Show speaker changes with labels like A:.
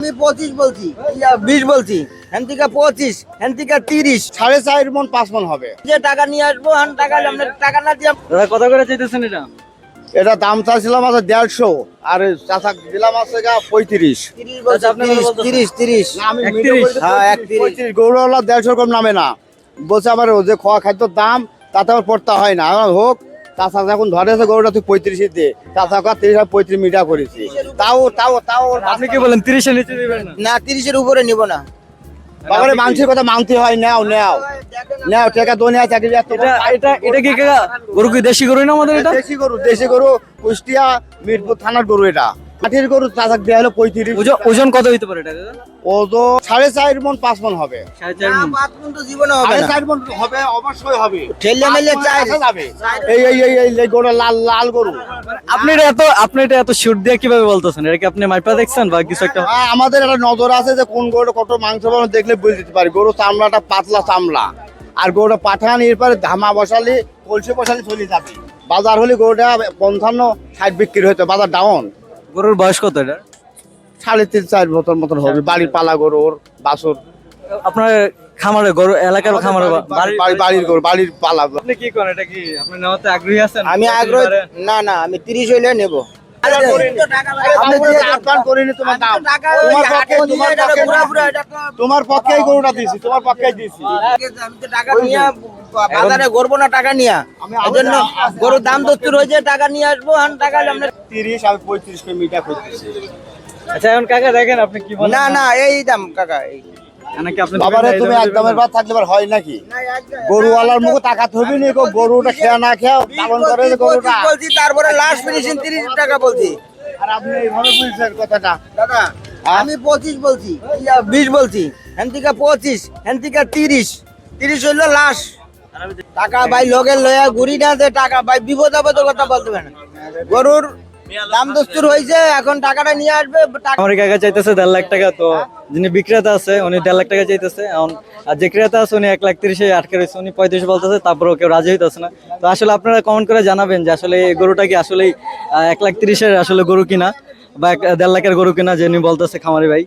A: আমি পঁচিশ বলছি। বিশ বলছি। হ্যান থেকে পঁচিশ হ্যান থেকে তিরিশ।
B: সাড়ে চার মন পাঁচ মন হবে।
A: যে টাকা নিয়ে আসব হ্যান টাকা টাকা না দিয়ে
C: দাদা কত করে চাইতেছেন এটা?
B: এটা দাম চাইছিলাম আছে দেড়শো আর চাষা দিলাম আছে গা পঁয়ত্রিশ।
A: তিরিশ
C: আচ্ছা, আপনি
A: তিরিশ? তিরিশ হ্যাঁ,
B: দেড়শোর কম নামে না। বলছে আমার ও যে খাওয়া খাদ্যর দাম তাতে আমার পড়তে হয় না। হোক তাছাড়া যখন ধরেছে গরুটা তুই পঁয়ত্রিশে দে। তাছাড়া তিরিশ পঁয়ত্রিশ মিটার করেছি। তাও তাও তাও
C: আপনি কি বলেন তিরিশের নিচে না?
A: তিরিশের উপরে নিব না।
B: বাবারে মানুষের কথা মানতে হয় নাও নাও। নাও টাকা দোনিয়া চাকরি
C: এটা এটা এটা কি গরু কি দেশি গরু না আমাদের এটা?
B: দেশি গরু দেশি গরু কুষ্টিয়া মিরপুর থানার গরু এটা। মাটির গরু চাচাক দেওয়া হলো পঁয়ত্রিশ।
C: ওজন ওজন কত হইতে পারে এটা কাকা
B: ও তো সাড়ে চার মন পাঁচ মন হবে।
C: সাড়ে চার
A: না,
C: মণ।
A: পাঁচ মণ তো জীবনে হবে
B: সাড়ে
A: না।
B: চার হবে অবশ্যই হবে।
A: ঠেলে মেলে চাই
B: আসা যাবে। এই এই এই এই এই গরু লাল লাল গরু।
C: আপনি এটা আপনি এটা এত শুট দিয়ে কীভাবে বলতেছেন? এটা আপনি মাইপা বা কিছু একটা?
B: আমাদের একটা নজর আছে যে কোন গরুটা কত মাংস দেখলে বুঝে দিতে পারি। গরু চামড়াটা পাতলা চামড়া। আর গরুটা পাঠান এরপরে ধামা বসালে কলসি বসালি চলে যাবে। বাজার হলে গরুটা পঞ্চান্ন ষাট বিক্রি হতো বাজার ডাউন
C: গরুর বয়স কত এটা?
B: সাড়ে তিন চার বছর মতন হবে। বাড়ির পালা গরুর বাছুর।
C: আপনার খামারে গরু এলাকার খামারে বা-
B: বাড়ির
C: বাড়ির
B: বাড়ির গরু বাড়ির পালা
C: আপনি কি করেন? এটা কি আপনি নেওয়াতে আগ্রহী আছেন?
A: আমি আগ্রহ না না আমি তিরিশ হইলে নেব।
B: তোমার পক্ষে তোমার পক্ষে তোমার পক্ষে এই গরুটা দিয়েছি তোমার পক্ষে দিয়েছি।
A: আমি তো টাকা নিয়ে বাজারে গড়বো না টাকা নিয়ে। এই জন্য গরুর দাম দস্তুর হয়েছে টাকা নিয়ে আসব আর টাকা আমরা
B: তিরিশ আমি পঁয়ত্রিশ করে মিটা করতেছি।
C: আচ্ছা এখন কাকা দেখেন আপনি কি
A: না না এই দাম কাকা এই
C: নাকি আপনি
B: বাবারে তুমি একদমের বাদ থাকলে হয় নাকি? গরুওয়ালার মুখে টাকা থবি নি গো গরুটা খেয়া না খেয়া পালন করে গরুটা।
A: বলছি তারপরে লাস্ট ফিনিশিং তিরিশ টাকা বলছি।
B: আর আপনি এইভাবে বুঝছেন কথাটা?
A: দাদা আমি পঁচিশ বলছি বিশ বলছি? পঁচিশ তিরিশ। তিরিশ হইল লাশ টাকা ভাই লোকের লয়া ঘুরি না যে টাকা ভাই বিপদ আপদের কথা বলতে পারে গরুর দাম দস্তুর হয়েছে এখন টাকাটা নিয়ে আসবে
C: চাইতেছে দেড় লাখ টাকা তো যিনি বিক্রেতা আছে, উনি দেড় লাখ টাকা চাইতেছে। এখন, আর যে ক্রেতা আছে, উনি এক লাখ তিরিশে আটকে রয়েছে, উনি পঁয়ত্রিশ বলতেছে, তারপরেও কেউ রাজি হইতেছে না। তো আসলে আপনারা কমেন্ট করে জানাবেন যে আসলে এই গরুটা কি আসলেই এক লাখ তিরিশের আসলে গরু কিনা, বা এক- দেড় লাখের গরু কিনা, যে উনি বলতেছে খামারি ভাই।